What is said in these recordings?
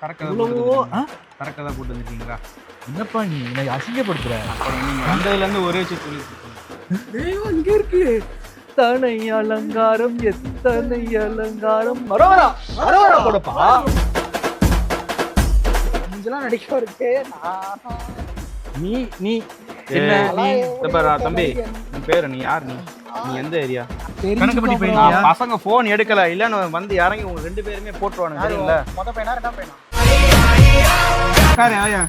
கரெக்டாக போட்டு வந்துருக்கீங்களா என்னப்பா நீ என்னை அசிங்கப்படுத்துற? அப்புறம் நீங்கள் வந்ததுலேருந்து ஒரே தெய்வம் இங்க இருக்கு. தனை அலங்காரம் எத்தனை அலங்காரம்? மரோரா மரோரா கொடுப்பா இதெல்லாம் நடிக்க இருக்கு. நீ நீ. என்ன? நீ தம்பி உன் பேரு நீ யார் நீ? நீ எந்த ஏரியா? கணக்குப்படி பசங்க ஃபோன் எடுக்கல இல்லன்னு வந்து இறங்கி உங்க ரெண்டு பேருமே போட்டுருவானுங்க தெரியுங்களா மொத பையனா ரெண்டாம் பையனா? உட்காரு ஆயா.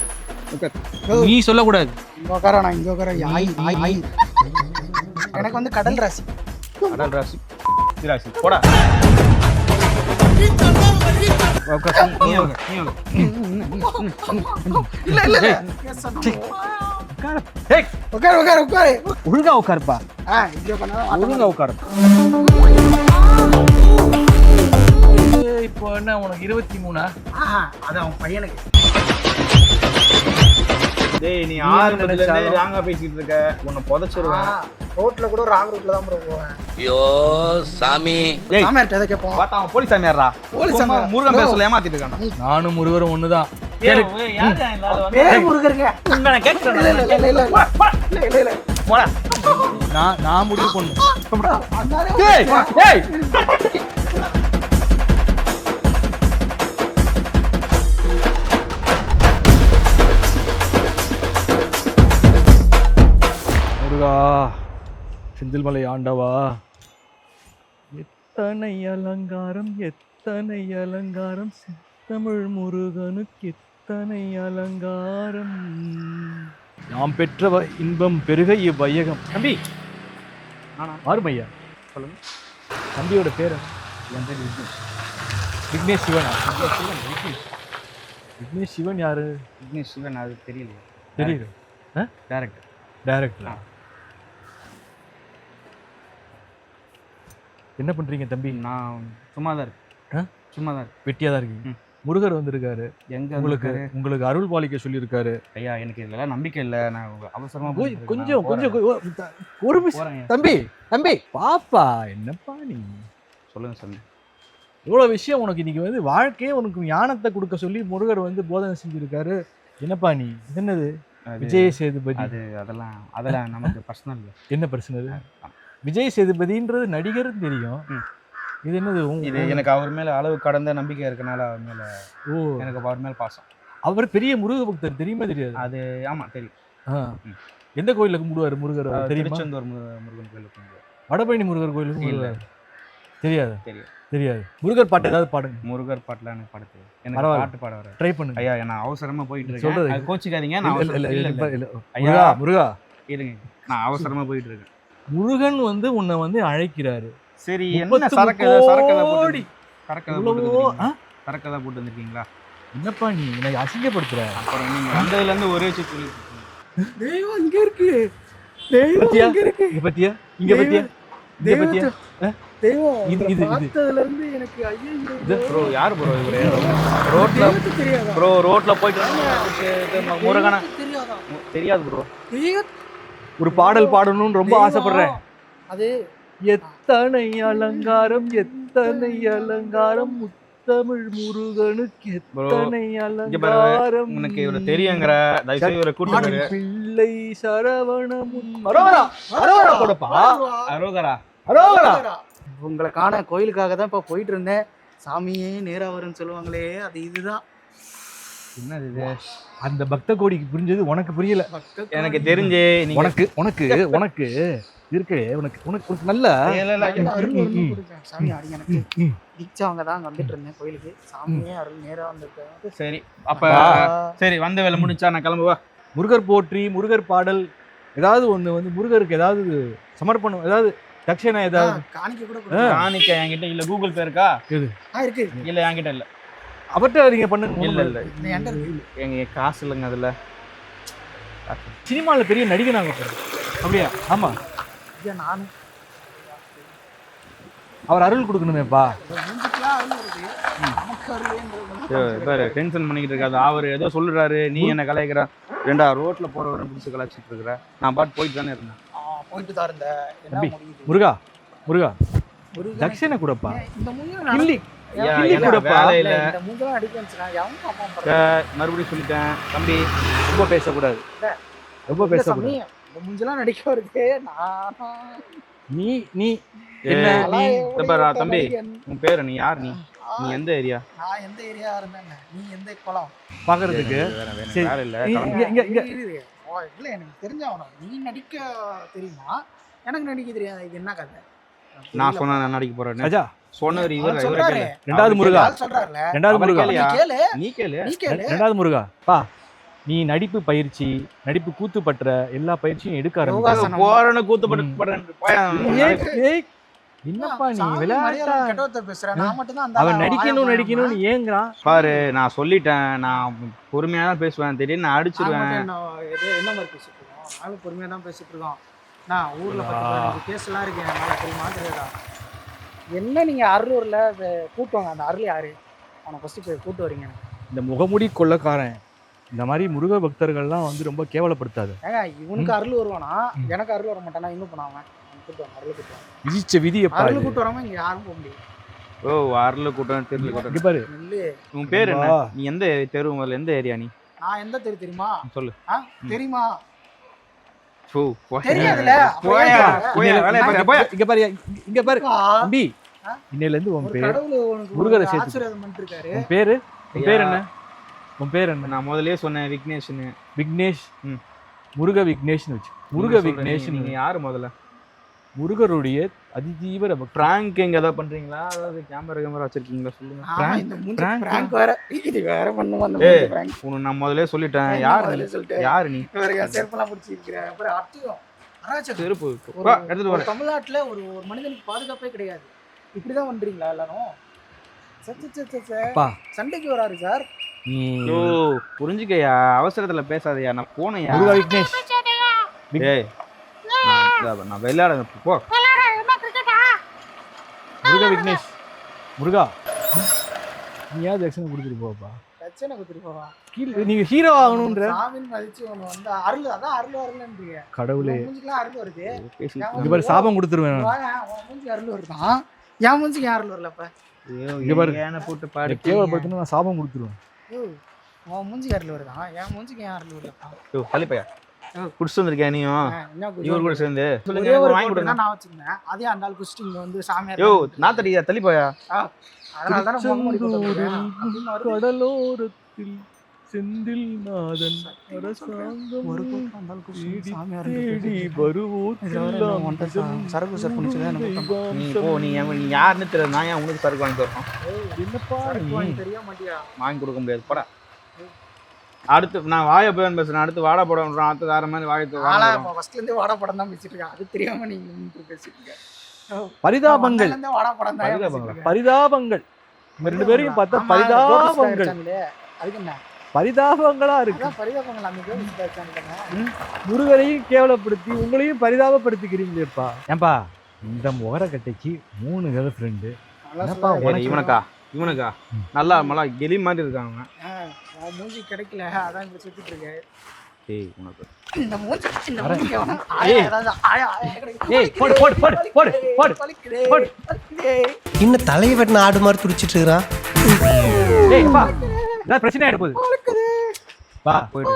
நீ சொல்லக்கூடாது. இங்க உட்கார நான் இங்க உட்கார ஆய் ஆய் ஆய். எனக்கு வந்து கடல் ராசி. அடல் ராசி. ராசி போடா. உட்கார், உட்கார், உட்கார். ஒழுங்கா உட்காருப்பா ஒழுங்கா உட்காரு இப்போ என்ன உனக்கு இருபத்தி மூணா? ஆஹா அது அவன் பையனுக்கு. டேய் நீ ஆறு நினைச்சாலும். ராங்கா பேசிட்டு இருக்க. உன்னை புதைச்சிருவேன். ரோட்ல கூட ராங் ரூட்ல தான் ப்ரோ போவேன். ஐயோ சாமி. ஏய் சாமியார்ட்ட எதை கேட்போம்? பார்த்தா அவன் போலீஸ் சாமியாரா போலீஸ் சாமியார். முருகன் பேசல ஏமாத்திட்டு இருக்கான் நானும் முருகரும் ஒண்ணுதான். பேர் முருகருங்க. உங்களை செந்தில்மலை ஆண்டவா. எத்தனை அலங்காரம் எத்தனை அலங்காரம் தமிழ் முருகனுக்கு எத்தனை அலங்காரம். நாம் பெற்ற இன்பம் பெருக இவ்வையகம். தம்பி? ஆறுமையா? சொல்லுங்க. தம்பியோட பேர்? என் பேர் விக்னேஷ். விக்னேஷ் சிவனா. விக்னேஷ் விக்னேஷ். சிவன் யாரு? விக்னேஷ் சிவன் அது தெரியல. தெரியுது டேரக்டர் டைரக்டரா என்ன பண்றீங்க தம்பி? நான் சும்மா தான்? இருக்கேன். சும்மா தான் இருக்கேன். வெட்டியா தான் இருக்கீங்க. முருகர் வந்திருக்காரு. எங்க உங்களுக்கு உங்களுக்கு அருள் பாலிக்க சொல்லியிருக்காரு. ஐயா எனக்கு இதெல்லாம் நம்பிக்கை இல்லை. நான் அவசரமா போயிட்டு கொஞ்சம். கொஞ்சம் ஒரு. தம்பி தம்பி பாப்பா என்னப்பா நீ? சொல்லுங்க சொல்லு இவ்வளவு விஷயம் உனக்கு இன்னைக்கு வந்து வாழ்க்கையே உனக்கு ஞானத்தை கொடுக்க சொல்லி முருகர் வந்து போதனை செஞ்சிருக்காரு. என்னப்பா நீ? என்னது? விஜய் சேதுபதி. அது அதெல்லாம் அதெல்லாம் நமக்கு பர்சனல் என்ன பிரச்சனை இது? விஜய் சேதுபதின்றது நடிகரும் தெரியும். இது என்னது இது எனக்கு அவர் மேல அளவு கடந்த நம்பிக்கை இருக்கனால அவர் மேல ஓ. எனக்கு அவர் மேல பாசம். அவர் பெரிய முருக பக்தர் தெரியுமா தெரியாது? அது ஆமா தெரியும். எந்த கோயிலுக்கு கும்பிடுவாரு முருகர் திருச்செந்தூர் முரு- முருகன் கோயிலுக்கு. வடபழனி முருகர் கோயிலுக்கு இல்ல. தெரியாது? தெரியும் தெரியாது. முருகர் பாட்டு ஏதாவது பாடுங்க. முருகர் பாட்டுல எனக்கு பாட தெரியும் எனக்கு. பாட்டு பாட வர ட்ரை பண்ணுங்க. ஐயா நான் அவசரமா போயிட்டு இருக்கேன். சொல்றது. கோச்சிக்காதீங்க நான் இல்ல, இல்ல, இல்ல. ஐயா. முருகா முருகா. இருங்க. நான் அவசரமா போயிட்டு இருக்கேன். முருகன் வந்து உன்னை வந்து அழைக்கிறாரு. சரி என்ன சரக்கு சரக்கு கோடி. போட்டு? வந்திருக்கீங்களா? என்னப்பா நீ? என்னை அசிங்கப்படுத்துற. அப்புறம் நீங்க வந்ததுல இருந்து ஒரே வச்சு சொல்லி தெய்வம் இங்க இருக்கு. தெய்வம்? இங்க இருக்கு. இங்க பத்தியா? இங்க பத்தியா? இங்க பத்தியா? தெய்வம் இது- இது. பார்த்ததுல இருந்து எனக்கு ஐயோ இது ப்ரோ யார் ப்ரோ இவரு ரோட்ல தெரியாதா? ப்ரோ ரோட்ல போயிட்டு முருகனா? தெரியாது? ப்ரோ தெய்வம் ஒரு பாடல் பாடணும்னு ரொம்ப ஆசைப்படுறேன். அது எத்தனை அலங்காரம் எத்தனை அலங்காரம் முத்தமிழ் முருகனுக்கு எத்தனை அலங்காரம். உனக்கு இவரை தெரியுங்கிற தயவுசெய்து இவரை கூட்டு. பிள்ளை சரவணமுன் அரோகரா அரோகரா கொடுப்பா அரோகரா. அரோகரா. உங்களை காண கோயிலுக்காக தான் இப்போ போயிட்டு இருந்தேன் சாமியே நேரா வரும்னு சொல்லுவாங்களே அது இதுதான். என்னது இது? அந்த பக்த கோடிக்கு புரிஞ்சது உனக்கு புரியல. எனக்கு தெரிஞ்சு உனக்கு உனக்கு உனக்கு இருக்கே உனக்கு உனக்கு உனக்கு நல்ல. சாமி அடி எனக்கு ம். தீட்சவங்க தான் வந்துட்டு இருந்தேன் கோயிலுக்கு. சாமியே அருள் நேரா வந்திருக்கேன் சரி அப்ப சரி வந்த வேலை முடிச்சா நான் கிளம்புவா முருகர் போற்றி முருகர் பாடல் ஏதாவது ஒண்ணு வந்து முருகருக்கு ஏதாவது சமர்ப்பணம் ஏதாவது தட்சணை ஏதாவது காணிக்க கூட. காணிக்க என்கிட்ட இல்ல கூகுள் பே இருக்கா? ஆ இருக்கு. இல்ல என்கிட்ட இல்ல. அவர்கிட்ட நீங்க பண்ணுங்க இல்ல இல்ல. எங்க காசு இல்லைங்க அதுல. சினிமால பெரிய நடிகனாங்க பாரு. அப்படியா? ஆமா. ஐயா நானு. அவர் அருள் கொடுக்கணுமேப்பா. பாரு டென்ஷன் பண்ணிக்கிட்டு இருக்காது அவர் ஏதோ சொல்றாரு நீ என்ன கலாய்க்கிற? ரெண்டா ரோட்ல போறவரை பிடிச்சி கலாய்ச்சிட்டு இருக்கிற? நான் பாட்டு போயிட்டு தானே இருந்தேன். போயிட்டு தான் இருந்தேன். முருகா முருகா. தட்சணை கொடுப்பா. இந்த மறுபடியும் சொல்லிட்டேன். தம்பி ரொம்ப பேசக்கூடாது. ரொம்ப பேசக்கூடாது. மூஞ்செல்லாம் நடிக்க வருது. நானா? நீ நீ என்ன? தம்பி? உன் பேரு நீ யார் நீ? நீ எந்த ஏரியா? நான் எந்த ஏரியா இருந்தேன் நீ எந்த குளம்? பாக்குறதுக்கு. வேலை இல்ல. இங்க இங்க இல்ல எனக்கு தெரிஞ்சவனும் நீ நடிக்க தெரியுமா? எனக்கு நடிக்க தெரியாது. இது என்ன கதை? நான் சொன்ன நான் நடிக்க போறேன்னு. ராஜா சொன்னவர் இவர் சொல்றாரு. ரெண்டாவது முருகா. சொல்றாருல ரெண்டாவது முருகா. கேளு. நீ? கேளு. நீ கேளு. நீ கேளு. ரெண்டாவது முருகா. பா நீ நடிப்பு பயிற்சி நடிப்பு கூத்து பற்ற எல்லா பயிற்சியும் எடுக்க ஆரம்பிச்சு போறேன். ஏய், ஏய், என்னப்பா நீ விளையாட்டா? பேசுற. நான் மட்டும் தான் அந்த அவன் நடிக்கணும் நடிக்கணும்னு ஏங்குறான். பாரு நான் சொல்லிட்டேன். நான் பொறுமையா தான் பேசுவேன். திடீர்னு நான் அடிச்சிருவேன். என்ன மாதிரி பேசிட்டு இருக்கோம்? பொறுமையா தான் பேசிட்டு இருக்கோம். நான் ஊர்ல பத்து. பதினஞ்சு கேஸ்லாம் இருக்கு. தெரியுமா? தெரியாதா? என்ன நீங்க அருளூர்ல இந்த கூட்டுவாங்க? அந்த அருள் யாரு? அவனை ஃபர்ஸ்ட் போய் கூட்டு வரீங்க இந்த முகமுடி கொள்ளக்காரன் இந்த மாதிரி முருக பக்தர்கள்லாம் வந்து ரொம்ப கேவலப்படுத்தாது. ஏங்க இவனுக்கு அருள் வருவானா? எனக்கு அருள் வர மாட்டானா? இன்னும் பண்ணாம கூட்டுவாங்க அருள் கூட்டுவாங்க விதிச்ச விதியப்பா அருள். கூட்டு வராம இங்க யாரும் போக முடியும் ஓ அருள் கூட்டம் தெருள் கூட்டம் பாரு. உன் பேர் என்ன. நீ எந்த தெரு முதல்ல எந்த ஏரியா நீ? நான் எந்த தெரு தெரியுமா? சொல்லு. தெரியுமா போ, போயா. தெரியாதுல போயா போயா வேலையை பாரு போயா இங்க பாரு இங்க- இங்க பாரு. அப்பா, தம்பி? இன்னையில இருந்து உன் பேர் கடவுள் உனக்கு முருகரை சேர்த்து. உன் பேரு? உன் பேர் என்ன? உன் பேர் என்ன? நான் முதல்லயே சொன்னேன் விக்னேஷ்னு. விக்னேஷ். முருக விக்னேஷ்னு வச்சு முருக விக்னேஷ் நீங்க யாரு முதல்ல? முருகருடைய அதிதீவிர பிராங்க் எங்க ஏதாவது பண்றீங்களா? அதாவது கேமரா கேமரா வச்சிருக்கீங்களா? சொல்லுங்க. prank? வேற. இது வேற பண்ணுவோம் அந்த prank. உனக்கு நான் முதல்ல சொல்லிட்டேன். யார் நீ? சொல்லிட்டேன். யாரு நீ? வேற செருப்பெல்லாம் பிடிச்சி இருக்கிறேன் அப்புறம் அர்த்தம் அராஜகம். செருப்பு. எடுத்துட்டு ஒரு வரேன். தமிழ்நாட்டுல ஒரு ஒரு மனிதனுக்கு பாதுகாப்பே கிடையாது. இப்படிதான் பண்றீங்களா எல்லாரும். சண்டைக்கு வராரு சார். ஓ புரிஞ்சுக்கயா? அவசரத்துல பேசாதயா? நான் போனையா? முருகா விக்னேஷ். ஏய் நான் விளையாட போ. முருகா விக்னேஷ். முருகா. கொடுத்துட்டு போப்பா பிரச்சனை கொடுத்துட்டு போவான் கீழே நீங்க ஹீரோ ஆகணும்ன்ற. மதிச்சு வந்து அருள் அதான் அருள் வரலன்றீங்க. கடவுளே. மூஞ்சிக்கெல்லாம் அருள் வருது. பாரு சாபம் கொடுத்துருவேன் நான். வாயா, உன் மூஞ்சி அருள் வருதான் என் மூஞ்சிக்கு ஏன் அருள் வரலப்ப? இங்க பாரு. ஏனை போட்டு நான் சாபம் கொடுத்துருவேன். ஏய், உன் மூஞ்சிக்கு அருள் வருதான் என் மூஞ்சிக்கு ஏன் அருள் வரலப்பா? யோ, தள்ளி பையா. குடிச்சு வந்திருக்கேன் நீயும்? இவர் கூட சேர்ந்து. சொல்லுங்க வாங்கி கொடுங்க. நான் வச்சிருந்தேன். அதே அந்த ஆள் குஸ்டி இங்க வந்து சாமியார் யோ தான் நான் தடியா தள்ளி போயா. கடலோரத்தில் செந்தில் நாதன் சரக்கு சார் கூட்டம். நீ நீ யாருன்னு தெரியல நான் ஏன் உனக்கு சரக்கு வாங்கி தரோம்? வாங்கி கொடுக்க முடியாது போடா. அடுத்து நான் வாய போய் பேசுறேன். அடுத்து வாடா போட அடுத்து வேற மாதிரி வாய ஆனா இப்போ ஃபர்ஸ்ட்ல இருந்தே வாடா படம் தான் பேசிட்டு இருக்கேன். அது தெரியாம நீங்க நின்று பேசிட்டு பரிதாபங்கள். வாடா படம் தான் பரிதாபங்களா? ரெண்டு பேரையும் பார்த்தா பரிதாபங்கள். அதுக்கு என்ன? பரிதாபங்களா இருக்கு. முருகரையும் கேவலப்படுத்தி உங்களையும் பரிதாபப்படுத்திக்கிறீங்களேப்பா ஏன்பா இந்த முகரக்கட்டைக்கு மூணு கேர்ள் ஃப்ரெண்டு இவனுக்கா? இவனுக்கா? நல்லா நல்லா எலி மாதிரி இருக்காங்க மூஞ்சி கிடைக்கல. அதான் இப்ப சுத்திட்டு இருக்கு ஏய் உனக்கு. இந்த மூஞ்சி இந்த. மூஞ்சி ஏய். ஏய், போடு, போடு, போடு, போடு, போடு, போடு. இன்னும் தலையை வெட்டின ஆடு மாதிரி துடிச்சிட்டு இருக்கிறான் ஏய் பா ஏதாவது பிரச்சனை ஆயிட போகுது. வா போயிடு.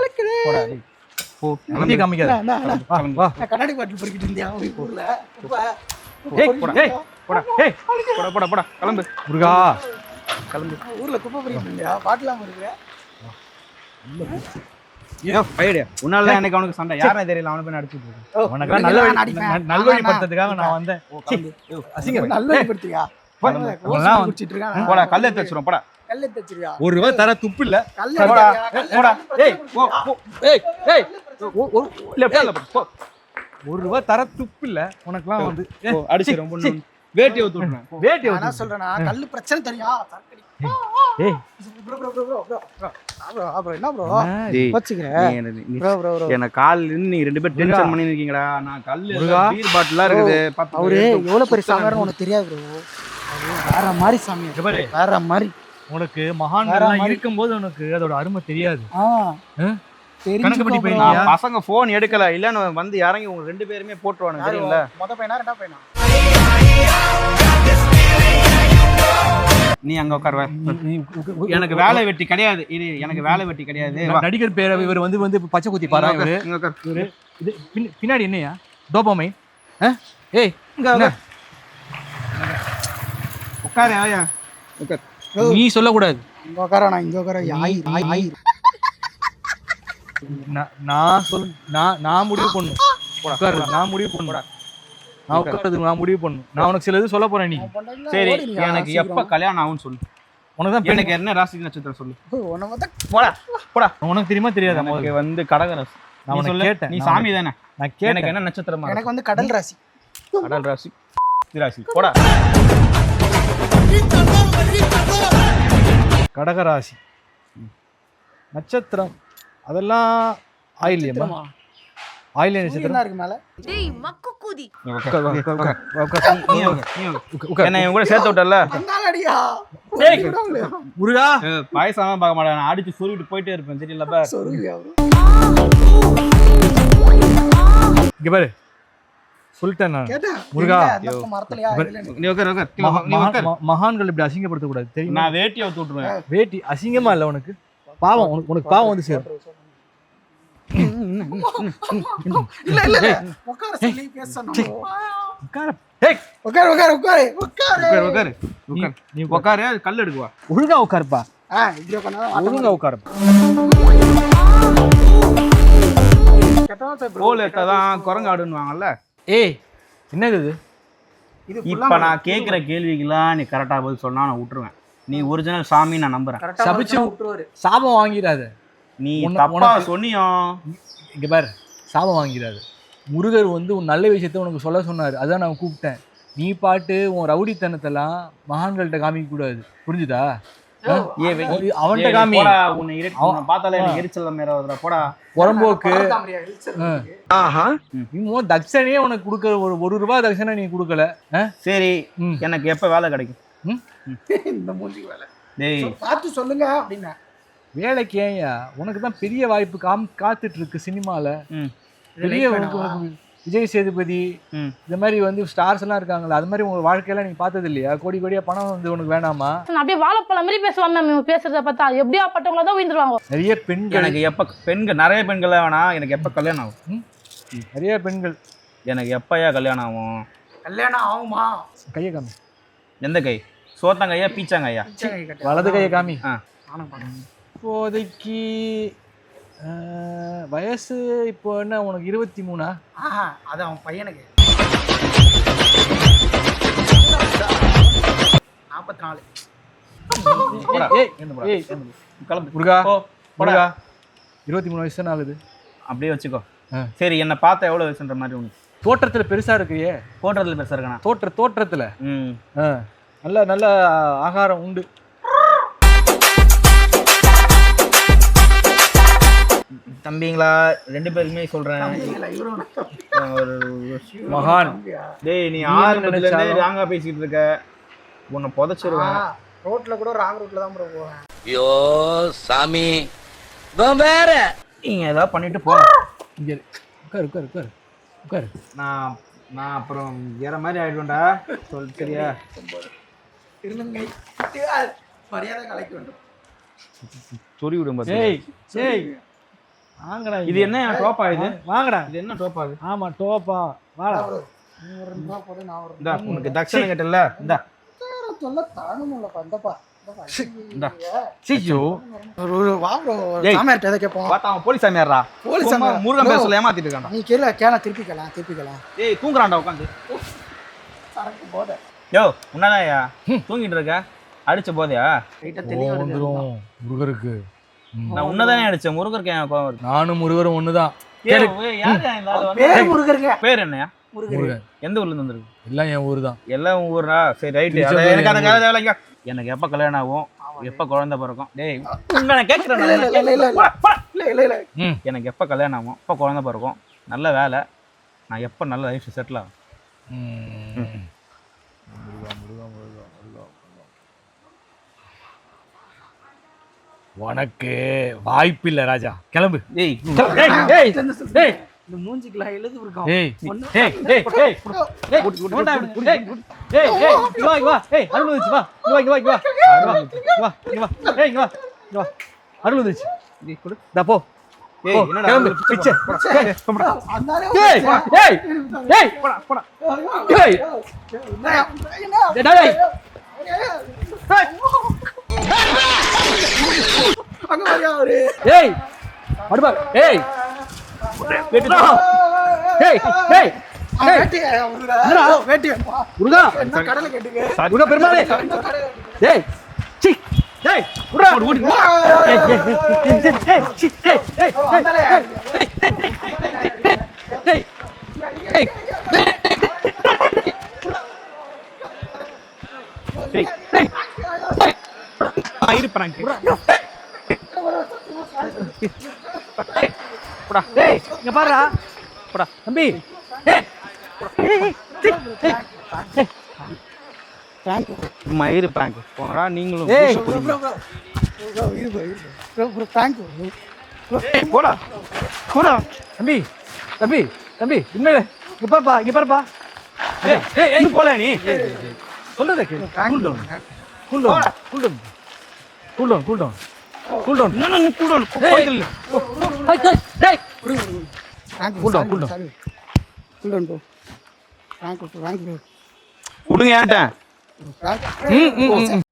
போடா டேய். போ. நந்தி காமிக்காத. வா வா. நான் கண்ணாடி பாட்டில் பொறுக்கிட்டு இருந்தியா உங்க ஊர்ல. இப்ப ஏய் ஏய் போடா ஏய் போடா போடா போடா கிளம்பு. முருகா. கிளம்பு ஊர்ல குப்பை பொறுக்கிட்டு இருந்தியா பாட்டிலாம் இருக்கு உன்னால தான் எனக்கு அவனுக்கு சண்டை. யாரும் தெரியல அவனை போய் இருக்கேன். உனக்கெல்லாம் நல்ல வழி நல்வழிப்படுத்துறதுக்காக நான் வந்தேன். சீ, அசிங்கம். நல்ல படுத்தியா? அவன்லாம் குடிச்சிட்டு இருக்கான். போடா கல்ல போடா. தச்சிரியா ஒரு ரூபா தர துப்பு இல்ல. கல்ல போடா, ஏய் ஏய் ஒரு லெஃப்ட் ஹேண்ட்ல போ. ஒரு ரூபா தர துப்பு இல்ல. உனக்குலாம் வந்து அடிச்சு ரொம்ப வேட்டியை ஊத்து விட்டுறேன். வேட்டி நான் என்ன சொல்றேன்னா கல்லு பிரச்சனை சரக்கடி. ஏய். என்ன ப்ரோ? நீ நீ- ப்ரோ ப்ரோ ப்ரோ. என்ன நீங்க ரெண்டு பேரும் முருகா. டென்ஷன் பண்ணி இருக்கீங்கடா. நான் கல்லு. பீர் பாட்டிலா இருக்குது. அவரு பேர் எவ்வளவு பெரிய சாமியார்னு உனக்கு தெரியாது ப்ரோ. வேற மாதிரி சாமி. பாரு. வேற மாதிரி. உனக்கு மகான்கள்லாம். இருக்கும்போது உனக்கு அதோட அருமை தெரியாது. பசங்க போன் எடுக்கல. இல்லன்னு வந்து இறங்கி உங்க ரெண்டு பேருமே போட்டுருவானுங்க யாரு? தெரியும்ல? மொத பையனா ரெண்டா பையனா? நீ அங்க உட்கார் வா. நீ- நீ உக்க- உக்க- எனக்கு வேலை வெட்டி கிடையாது. இது எனக்கு வேலை வெட்டி கிடையாது. நடிகர் பேர இவர் வந்து வந்து பச்சை குத்தி பாரா இவரு? இது பின்- பின்னாடி என்னையா? டோபமை ஏய் இங்க உட்கார். ஆயா. உட்கார். நீ சொல்லக்கூடாது. இங்க உட்கார நான் இங்க உட்கார? ஆயி ஆயி ஆயி நான் நான் சொல் நான் நான் முடிவு பண்ணும் உட்காரு நான் முடிவு பண்ணும் நான் உட்காருது நான் முடிவு பண்ணும் நான் உனக்கு சில இது சொல்ல போறேன் நீ. சரி எனக்கு எப்ப கல்யாணம் ஆகும்னு சொல்லு. உனக்கு தான் எனக்கு என்ன ராசி நட்சத்திரம் சொல்லு. போடா போடா. உனக்கு தெரியுமா தெரியாதா? எனக்கு முதல்ல? வந்து கடக ராசி நான் உனக்கு சொல்லு. கேட்டேன். நீ சாமி தானே? நான் எனக்கு கேட்டேன் என்ன நட்சத்திரமா எனக்கு வந்து கடல் ராசி? கடல் ராசி. ராசி. போடா. கடகராசி. நட்சத்திரம். அதெல்லாம் ஆயில்யம்மா சூரியன் நட்சத்திரம் இருக்கு மேல. டேய் மக்கு கூதி. என்ன கூட சேர்த்து விட்டல. வந்தாலும் அடியா டேய். முருகா. பாயசமா பார்க்க மாட்டேன். நான் அடிச்சு சொருவிட்டு போயிட்டே இருப்பேன். தெரியல பா இங்க பாரு. சொல்லிட்டேன் நான். முருகா. நீ உட்கார் உட்கார். உட்கார் மகான்கள் இப்படி அசிங்கப்படுத்த கூடாது தெரியுமா? நான் வேட்டியை விட்டுருவேன். வேட்டி அசிங்கமா இல்ல உனக்கு? பாவம் உனக்கு உனக்கு பாவம் வந்து சேரும். இல்ல இல்ல உட்கார சொல்லி பேசணும் உட்கார. உட்காரு உட்காரு உட்காரு உட்காரு உட்கார் உட்கார் நீ உட்கார் கல் எடுக்குவா ஒழுங்கா உட்காருப்பா ஒழுங்கா உட்காருப்பா. கோல் எடுத்தாதான் குரங்கு ஆடுன்னுவாங்கல்ல ஏய் என்னது இது இது இப்ப நான் கேக்குற கேள்விக்கெல்லாம் நீ கரெக்டா பதில் சொன்னா நான் விட்டுருவேன் நீ ஒரிஜினல் சாமி நான் நம்புறேன் சபிச்சு விட்டுருவாரு சாபம் வாங்கிடாத நீ தப்பா உனக்கு- சொன்னியோ? இங்க பாரு சாபம் வாங்கிடாது முருகர் வந்து உன் நல்ல விஷயத்த உனக்கு சொல்ல சொன்னாரு. அதான் நான் கூப்பிட்டேன். நீ பாட்டு உன் ரவுடித்தனத்தெல்லாம் மகான்கள்ட்ட காமிக்க கூடாது. புரிஞ்சுதா? அவன்கிட்ட காமி. போடா, உன்னை இரு- அவன்- உன்னை பார்த்தாலே எனக்கு எரிச்சல் போடா. புறம்போக்கு. இன்னும் தட்சணையே உனக்கு கொடுக்க ஒரு ஒரு ரூபாய் தட்சணை நீ கொடுக்கல? சரி. எனக்கு எப்ப வேலை கிடைக்கும்? இந்த மூஞ்சி வேலை. டேய். பார்த்து சொல்லுங்க அப்படின்னா. வேலைக்கு ஏன்யா? உனக்கு தான் பெரிய வாய்ப்பு காம் காத்துட்டு இருக்கு சினிமால. ம், பெரிய விஜய் சேதுபதி ம். இந்த மாதிரி வந்து ஸ்டார்ஸ் எல்லாம் இருக்காங்களா அது மாதிரி உங்க வாழ்க்கையெல்லாம் நீ பார்த்தது இல்லையா கோடி கோடியா பணம் வந்து உனக்கு வேணாமா? நான் அப்படியே வாழைப்பழம் மாதிரி பேசுவான் மேம் இவன் பேசுறத பார்த்தா எப்படியா பட்டவங்கள தான் உயிர்ந்துருவாங்க. நிறைய பெண்கள். எனக்கு எப்ப பெண்கள் நிறைய பெண்கள் வேணாம் எனக்கு எப்ப கல்யாணம் ஆகும்? நிறைய பெண்கள். எனக்கு எப்பயா கல்யாணம் ஆகும்? கல்யாணம் ஆகுமா? கையை காமி. எந்த கை? சோத்தங்கையா பீச்சாங்கையா சரி, கட்டு. வலது கையை காமி. ஆ. பார்க்கறேன். இப்போதைக்கு வயசு இப்போ என்ன உனக்கு இருபத்தி மூணா? ஆஹா அது அவன் பையனுக்கு. நாற்பத்தி நாலு முருகா. முருகா. இருபத்தி மூணு வயசு தானே ஆகுது? அப்படியே வச்சுக்கோ. ஆ. சரி என்னை பார்த்தா எவ்வளவு வயசுன்ற மாதிரி உனக்கு தோற்றத்துல பெருசா இருக்கியே போட்டோல பேச இருக்கணா தோற்ற தோற்றத்துல? ம். ஆ, நல்ல நல்ல ஆகாரம் உண்டு. தம்பிங்களா ரெண்டு பேருக்குமே சொல்றேன். ஒரு மகான்? டேய் நீ நீ ஆரம்பத்துல இருந்தே நினைச்சாலும். ராங்கா பேசிட்டு இருக்க. உன்னை புதைச்சிருவேன். ரோட்ல கூட ராங் ரூட்ல தான் bro போவேன். ஐயோ சாமி. வேற. நீங்க ஏதாவது பண்ணிட்டு போ. இங்க. உட்காரு உட்காரு உட்காரு. உட்காரு. நான் நான் அப்புறம் வேற மாதிரி ஆயிடுவேன்டா. சொல் சரியா? திருநங்கை மரியாதை கலைக்க வேண்டும். சொறி விடும் பாத்து. வாங்கடா இது என்ன டோப்பா இது? வாங்கடா. இது என்ன டோப்பா இது? ஆமா டோப்பா வாடா. இந்தா உனக்கு தட்சணை கேட்டல இந்தா. போலீஸ் சாமியாரா போலீஸ் சாமியார். முருகன் பேர் சொல்ல ஏமாத்திட்டு இருக்கான்டா. நீ கேள கேள திருப்பிக்கலாம் திருப்பிக்கலாம் ஏய் தூங்குறான்டா உட்காந்து சரக்கு போத. யோ உன்னதாயா தூங்கிட்டு இருக்க? அடிச்ச போதையா? முருகருக்கு. நான் உன்னதானே அடிச்சேன். முருகருக்கு என் கோவம் வருது? நானும் முருகரும் ஒண்ணுதான்? பேர் முருகருங்க. பேர் என்னையா? முருகர். முருகன் எந்த ஊர்ல இருந்து வந்திருக்கு? எல்லாம் என் ஊர் தான் எல்லாம் ஊர்ரா? சரி திருச்செந்தூர் எனக்கு அந்த கால தேவையில்லைங்க எனக்கு எப்ப கல்யாணம் ஆகும்? எப்ப குழந்தை பிறக்கும்? டேய் உங்களை நான் கேட்கிறேன். இல்ல, இல்ல, இல்ல, இல்ல, இல்ல. இல்ல இல்ல இல்ல. ம். எனக்கு எப்ப கல்யாணம் ஆகும்? எப்ப குழந்தை பிறக்கும்? நல்ல வேலை. நான் எப்ப நல்ல லைஃப் செட்டில் ஆகும் ம். முருகா, முருகா, முருகா, முருகா, முருகா. உனக்கு வாய்ப்பில்லை ராஜா கிளம்பு டேய் ஏய், இந்த மூஞ்சிக்கெல்லாம் எழுது இருக்கோம் ஏய் ஏய் ஏய் ஏய் ஏய் நோண்டா இப்படி. ஏய் ஏய் ஏய் இங்க வா இங்க வா ஏய் அருள் வந்துச்சு வா இங்க வா இங்க வா வா இங்க வா வா ஏய் இங்க வா வா அருள் வந்துச்சு நீ கொடு. டா போ ஏய், போ, என்னடா கிளம்பு, அது பிச்சை. ஏய், அந்தாலே ஏய் ஏய் ஏய் போடா போடா ஏய் டேய் டேய் அங்க வரியா அவரு ஏய் அடுப்பா ஏய் வெட்டுடா ஏய் ஏய் ஏய் வேட்டி அவரு என்னடா? வேட்டி முருகா என்ன கடலை கேட்டுங்க முருகா பெருமாளே ஏய் சி ஏய் உடா ஓடி ஏய் ஏய் ஏய் ஏய் ஏய் சி ஏய் ஏய் ஏய் ஏய் ஏய் ஏய் ஆ, இரு prank. போடா ஏய் இங்க பாருடா. போடா தம்பி. மயிறு prank. போங்கடா நீங்களும் போடா. போடா. தம்பி தம்பி தம்பி உண்மையில இங்க பாருப்பா இங்க பாருப்பா. ஏய் போல நீ. கேளு. Cool down cool down cool down cool down cool down cool down. Cool down விடுங்க ஏன்ட்ட? தேங்க் ம் ம் ம்.